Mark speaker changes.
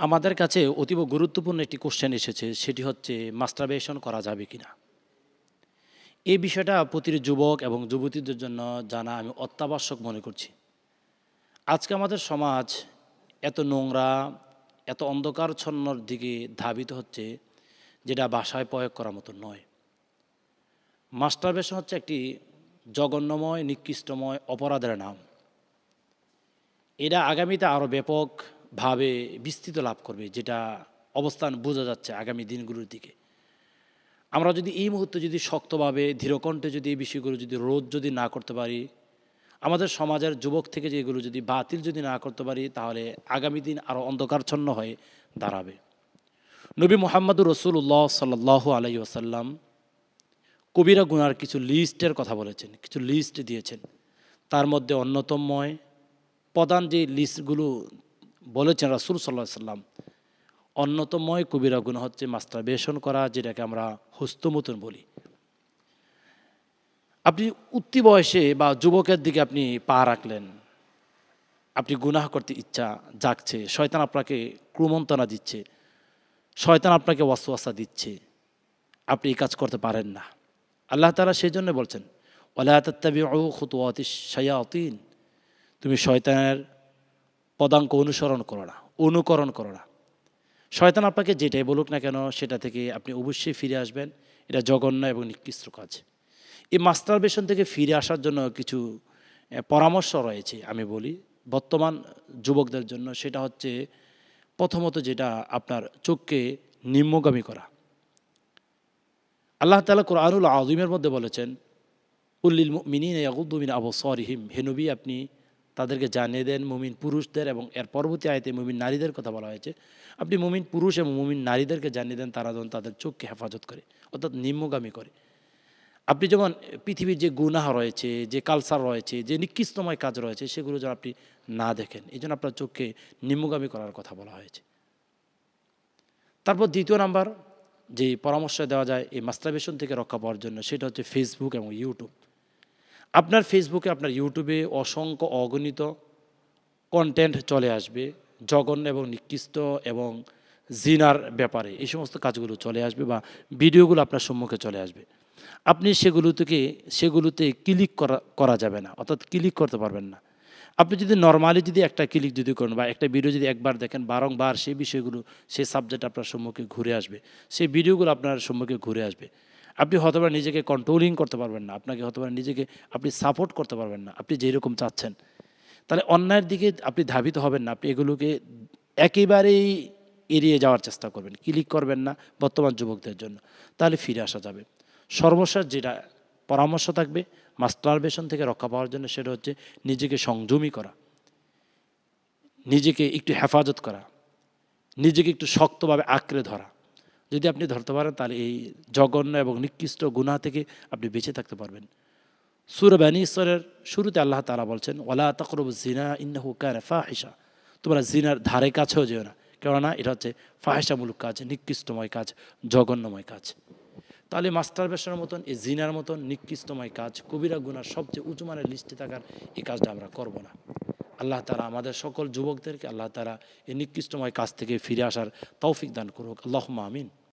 Speaker 1: আমাদের কাছে অতীব গুরুত্বপূর্ণ একটি কোশ্চেন এসেছে, সেটি হচ্ছে মাস্টারবেশন করা যাবে কি না এই বিষয়টা প্রতিটি যুবক এবং যুবতীদের জন্য জানা আমি অত্যাবশ্যক মনে করছি। আজকে আমাদের সমাজ এত নোংরা, এত অন্ধকারচ্ছন্নর দিকে ধাবিত হচ্ছে, যেটা ভাষায় প্রয়োগ করার মতো নয়। মাস্টারবেশন হচ্ছে একটি জঘন্যময়, নিকৃষ্টময়, অপরাধের নাম। এটা আগামীতে আরও ব্যাপকভাবে বিস্তৃত লাভ করবে, যেটা অবস্থান বোঝা যাচ্ছে আগামী দিনগুলোর দিকে। আমরা যদি এই মুহূর্তে যদি শক্তভাবে, ধীরকণ্ঠে যদি এই বিষয়গুলো যদি রোধ যদি না করতে পারি, আমাদের সমাজের যুবক থেকে যে এগুলো যদি বাতিল যদি না করতে পারি, তাহলে আগামী দিন আরও অন্ধকারচ্ছন্ন হয়ে দাঁড়াবে। নবী মোহাম্মদুর রসুল্লাহ সাল্লাহ আলাই ওসাল্লাম কবিরা গুনার কিছু লিস্টের কথা বলেছেন, কিছু লিস্ট দিয়েছেন। তার মধ্যে অন্যতময় প্রধান যে লিস্টগুলো বলেছেন রাসুল সাল্লাহ সাল্লাম অন্যতময় কবিরা গুণ হচ্ছে মাস্টারবেশন করা, যেটাকে আমরা হস্তমতন বলি। আপনি উত্তি বয়সে বা যুবকের দিকে আপনি পা রাখলেন, আপনি গুনাহ করতে ইচ্ছা জাগছে, শয়তান আপনাকে ক্রমন্তনা দিচ্ছে, শয়তান আপনাকে ওয়াসওয়াসা দিচ্ছে, আপনি এই কাজ করতে পারেন না। আল্লাহ তালা সেই জন্য বলছেন ওলাহাত্তাবি খুতুয়াতি শায়াতিন তুমি শয়তানের পদাঙ্ক অনুসরণ করো না, অনুকরণ করো না। শয়তান আপনাকে যেটাই বলুক না কেন, সেটা থেকে আপনি অবশ্যই ফিরে আসবেন। এটা জঘন্য এবং নিকৃষ্ট কাজ। এই মাস্টারবেশন থেকে ফিরে আসার জন্য কিছু পরামর্শ রয়েছে, আমি বলি। বর্তমান যুবকদের জন্য সেটা হচ্ছে, প্রথমত যেটা আপনার চোখকে নিম্নগামী করা। আল্লাহ তালা কোরআনুল আজমের মধ্যে বলেছেন উল্লিল মিনিন আবু সরিহিম হেনবি আপনি তাদেরকে জানিয়ে দেন মুমিন পুরুষদের এবং এর পরবর্তী আয়তে মুমিন নারীদের কথা বলা হয়েছে। আপনি মুমিন পুরুষ এবং মুমিন নারীদেরকে জানিয়ে দেন, তারা যেন তাদের চোখকে হেফাজত করে, অর্থাৎ নিম্নগামী করে। আপনি যেমন পৃথিবীর যে গুনাহ রয়েছে, যে কালচার রয়েছে, যে নিকৃষ্টময় কাজ রয়েছে, সেগুলো যেন আপনি না দেখেন, এই জন্য আপনার চোখকে নিম্নগামী করার কথা বলা হয়েছে। তারপর দ্বিতীয় নাম্বার, যে পরামর্শ দেওয়া যায় এই মাস্টারবেশন থেকে রক্ষা পাওয়ার জন্য, সেটা হচ্ছে ফেসবুক এবং ইউটিউব আপনার ফেসবুকে আপনার ইউটিউবে অসংখ্য অগণিত কন্টেন্ট চলে আসবে, জঘন্য এবং নিকৃষ্ট এবং জিনার ব্যাপারে। এই সমস্ত কাজগুলো চলে আসবে বা ভিডিওগুলো আপনার সম্মুখে চলে আসবে। আপনি সেগুলো থেকে সেগুলোতে ক্লিক করা করা যাবে না, অর্থাৎ ক্লিক করতে পারবেন না। আপনি যদি নর্মালি যদি একটা ক্লিক যদি করেন বা একটা ভিডিও যদি একবার দেখেন, বারংবার সেই বিষয়গুলো, সেই সাবজেক্ট আপনার সম্মুখে ঘুরে আসবে, সেই ভিডিওগুলো আপনার সম্মুখে ঘুরে আসবে। আপনি হয়তোবা নিজেকে কন্ট্রোলিং করতে পারবেন না, আপনাকে হয়তোবা নিজেকে আপনি সাপোর্ট করতে পারবেন না, আপনি যেরকম চাচ্ছেন। তাহলে অন্যায়ের দিকে আপনি ধাবিত হবেন না, আপনি এগুলোকে একেবারেই এড়িয়ে যাওয়ার চেষ্টা করবেন ক্লিক করবেন না বর্তমান যুবকদের জন্য। তাহলে ফিরে আসা যাবে। সর্বশেষ যেটা পরামর্শ থাকবে মাস্টারবেশন থেকে রক্ষা পাওয়ার জন্য সেটা হচ্ছে নিজেকে সংযমী করা, নিজেকে একটু হেফাজত করা, নিজেকে একটু শক্তভাবে আঁকড়ে ধরা। যদি আপনি ধরতে পারেন, তাহলে এই জঘন্য এবং নিকৃষ্ট গুনাহ থেকে আপনি বেঁচে থাকতে পারবেন। সুর বানী ঈশ্বরের শুরুতে আল্লাহ তালা বলছেন ওলা তকরব জিনা ইন্নাহু কানা ফাহিসা তোমরা জিনার ধারে কাছেও যেও না, কেননা এটা হচ্ছে ফাহিসামূলক কাজ, নিকৃষ্টময় কাজ, জঘন্যময় কাজ। তাহলে মাস্টার বেশনের মতন, এই জিনার মতন, নিকৃষ্টময় কাজ, কবিরা গুনার সবচেয়ে উঁচু মানের লিস্টে থাকার এই কাজটা আমরা করব না। আল্লাহ তালা আমাদের সকল যুবকদেরকে আল্লাহ তালা এই নিকৃষ্টময় কাজ থেকে ফিরে আসার তৌফিক দান করুক। আল্লাহ আমিন।